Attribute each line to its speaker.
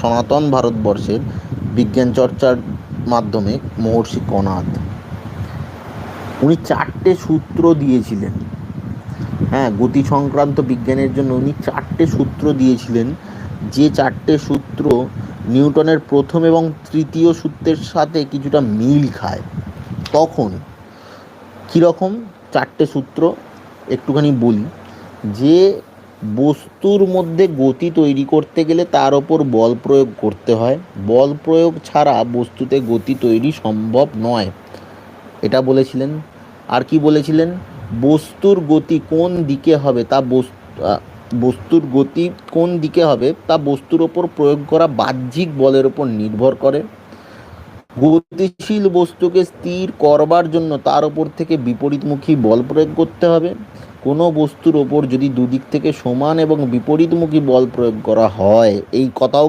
Speaker 1: সনাতন ভারতবর্ষের বিজ্ঞান চর্চার মাধ্যমে মহর্ষি কনাদ উনি চারটে সূত্র দিয়েছিলেন। হ্যাঁ গতি সংক্রান্ত বিজ্ঞানের জন্য উনি চারটে সূত্র দিয়েছিলেন। যে চারটে সূত্র নিউটনের প্রথম এবং তৃতীয় সূত্রের সাথে কিছুটা মিল খায়, তখন কীরকম? চারটে সূত্র, একটুখানি বলি। যে বস্তুর মধ্যে গতি তৈরি করতে গেলে তার ওপর বল প্রয়োগ করতে হয়। বল প্রয়োগ ছাড়া বস্তুতে গতি তৈরি সম্ভব নয়। এটা বলেছিলেন। আর কি বলেছিলেন? বস্তুর গতি কোন দিকে হবে তা বস্তু বস্তুর গতি কোন দিকে হবে তা বস্তুর ওপর প্রয়োগ করা বাহ্যিক বলের ওপর নির্ভর করে। গতিশীল বস্তুকে স্থির করবার জন্য তার ওপর থেকে বিপরীতমুখী বল প্রয়োগ করতে হবে। কোনো বস্তুর ওপর যদি দুদিক থেকে সমান এবং বিপরীতমুখী বল প্রয়োগ করা হয়, এই কথাও